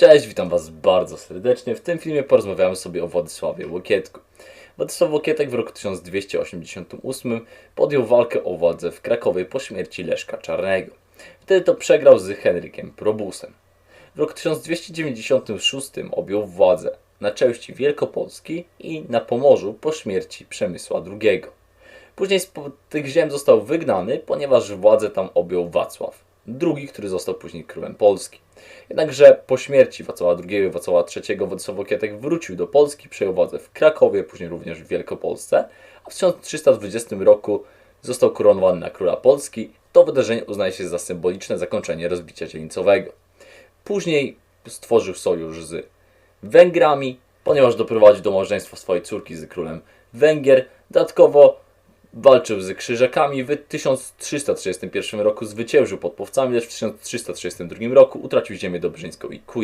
Cześć, witam Was bardzo serdecznie. W tym filmie porozmawiamy sobie o Władysławie Łokietku. Władysław Łokietek w roku 1288 podjął walkę o władzę w Krakowie po śmierci Leszka Czarnego. Wtedy to przegrał z Henrykiem Probusem. W roku 1296 objął władzę na części Wielkopolski i na Pomorzu po śmierci Przemysła II. Później z tych ziem został wygnany, ponieważ władzę tam objął Wacław II, który został później królem Polski. Jednakże po śmierci Wacława II i Wacława III Władysław Łokietek wrócił do Polski, przejął władzę w Krakowie, później również w Wielkopolsce, a w 1320 roku został koronowany na króla Polski. To wydarzenie uznaje się za symboliczne zakończenie rozbicia dziedzińcowego. Później stworzył sojusz z Węgrami, ponieważ doprowadził do małżeństwa swojej córki z królem Węgier. Dodatkowo walczył z Krzyżakami. W 1331 roku zwyciężył pod Płowcami, lecz w 1332 roku utracił ziemię dobrzyńską i Kuja.